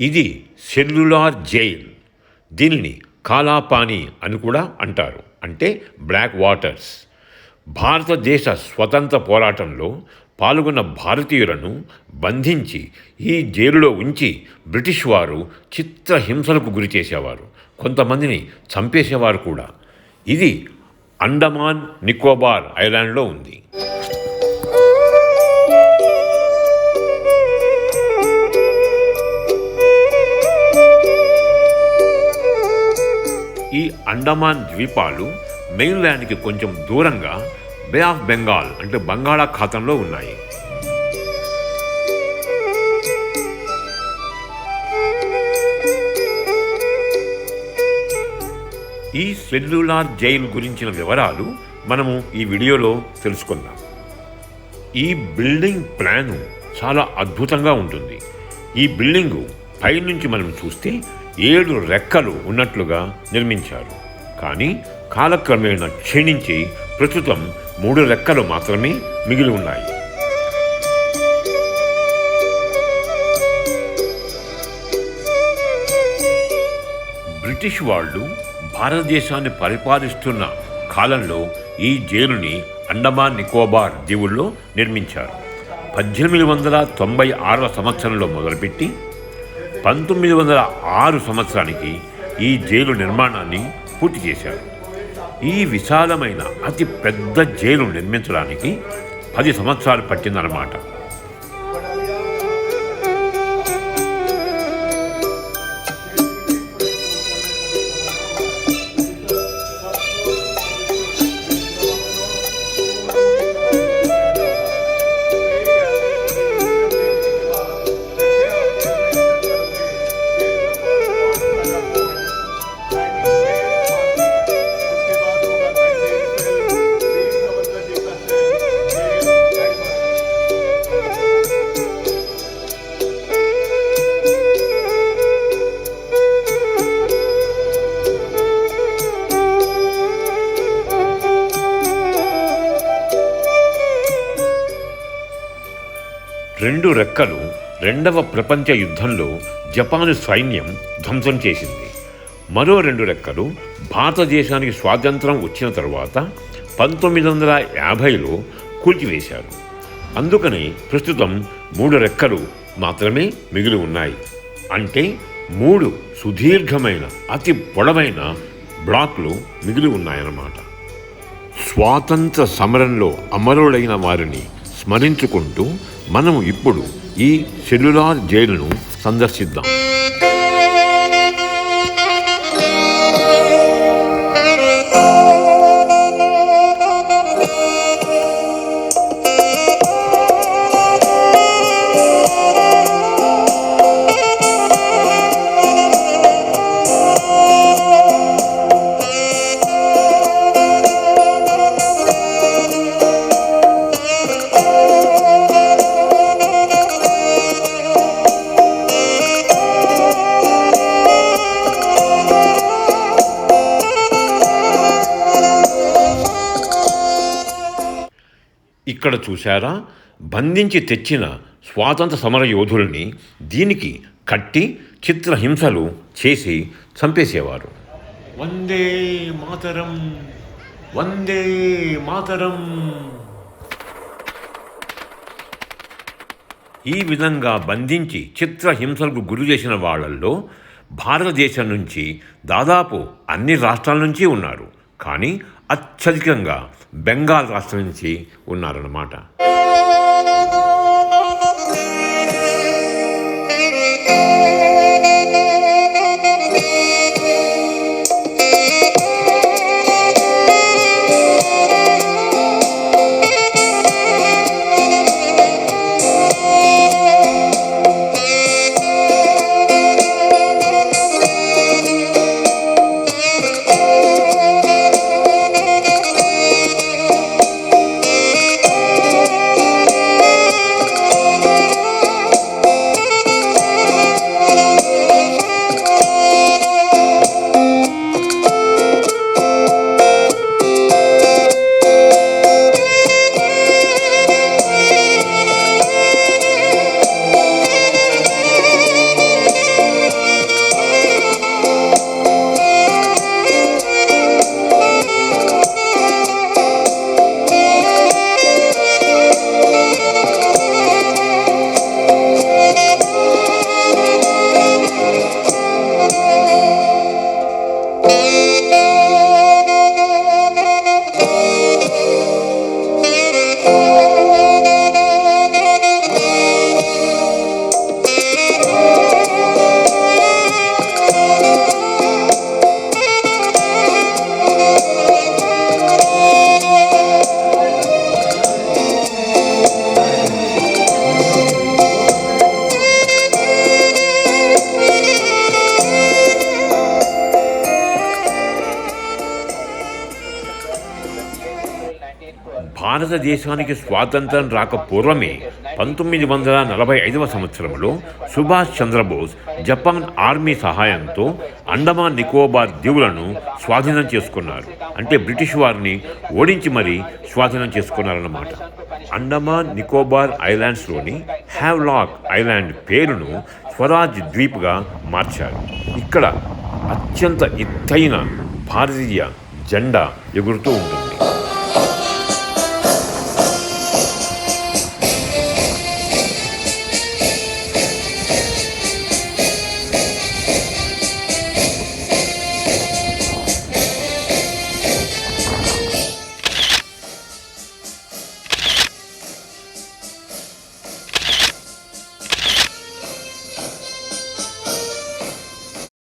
ఇది cellular jail. దీనిని కాలాపాని అని కూడా అంటారు. అంటే బ్లాక్ వాటర్స్. భారతదేశ స్వతంత్ర పోరాటంలో పాల్గొన్న భారతీయులను బంధించి ఈ జైలులో ఉంచి బ్రిటిష్ వారు చిత్రహింసలకు గురి చేసేవారు. కొంతమందిని చంపేసేవారు కూడా. ఇది అండమాన్ నికోబార్ ఐలాండ్లో ఉంది. అండమాన్ ద్వీపాలు మెయిన్ల్యాండ్కి కొంచెం దూరంగా బే ఆఫ్ బెంగాల్ అంటే బంగాళాఖాతంలో ఉన్నాయి. ఈ సెల్యులార్ జైల్ గురించిన వివరాలు మనము ఈ వీడియోలో తెలుసుకుందాం. ఈ బిల్డింగ్ ప్లాను చాలా అద్భుతంగా ఉంటుంది. ఈ బిల్డింగు పైనుంచి మనం చూస్తే ఏడు రెక్కలు ఉన్నట్లుగా నిర్మించారు. కానీ కాలక్రమేణా క్షీణించి ప్రస్తుతం మూడు రెక్కలు మాత్రమే మిగిలి ఉన్నాయి. బ్రిటిష్ వాళ్ళు భారతదేశాన్ని పరిపాలిస్తున్న కాలంలో ఈ జైలుని అండమాన్ నికోబార్ దీవుల్లో నిర్మించారు. పద్దెనిమిది వందల తొంభై ఆరవ సంవత్సరంలో మొదలుపెట్టి పంతొమ్మిది వందల ఆరు సంవత్సరానికి ఈ జైలు నిర్మాణాన్ని పూర్తి చేశారు. ఈ విశాలమైన అతి పెద్ద జైలు నిర్మించడానికి పది సంవత్సరాలు పట్టిందన్నమాట. రెండు రెక్కలు రెండవ ప్రపంచ యుద్ధంలో జపాను సైన్యం ధ్వంసం చేసింది. మరో రెండు రెక్కలు భారతదేశానికి స్వాతంత్రం వచ్చిన తర్వాత పంతొమ్మిది వందల యాభైలో కూల్చివేశారు. అందుకని ప్రస్తుతం మూడు రెక్కలు మాత్రమే మిగిలి ఉన్నాయి. అంటే మూడు సుదీర్ఘమైన అతి పొడవైన బ్లాక్లు మిగిలి ఉన్నాయన్నమాట. స్వాతంత్ర సమరంలో అమరులైన వారిని స్మరించుకుంటూ మనం ఇప్పుడు ఈ సెల్యులార్ జైలును సందర్శిద్దాం. ఇక్కడ చూశారా? బంధించి తెచ్చిన స్వాతంత్ర సమర యోధుల్ని దీనికి కట్టి చిత్రహింసలు చేసి చంపేసేవారు. వందే మాతరం వందే మాతరం. ఈ విధంగా బంధించి చిత్రహింసలకు గురి చేసిన వాళ్ళల్లో భారతదేశం నుంచి దాదాపు అన్ని రాష్ట్రాల నుంచి ఉన్నారు. కానీ అత్యధికంగా బెంగాల్ రాష్ట్రం నుంచి ఉన్నారన్నమాట. భారతదేశానికి స్వాతంత్రం రాక పూర్వమే పంతొమ్మిది వందల నలభై ఐదవ సంవత్సరంలో సుభాష్ చంద్రబోస్ జపాన్ ఆర్మీ సహాయంతో అండమాన్ నికోబార్ దీవులను స్వాధీనం చేసుకున్నారు. అంటే బ్రిటిష్ వారిని ఓడించి మరీ స్వాధీనం చేసుకున్నారన్నమాట. అండమాన్ నికోబార్ ఐలాండ్స్లోని హ్యావ్లాక్ ఐలాండ్ పేరును స్వరాజ్ ద్వీప్గా మార్చారు. ఇక్కడ అత్యంత ఎత్తైన భారతీయ జెండా ఎగురుతూ ఉంటుంది.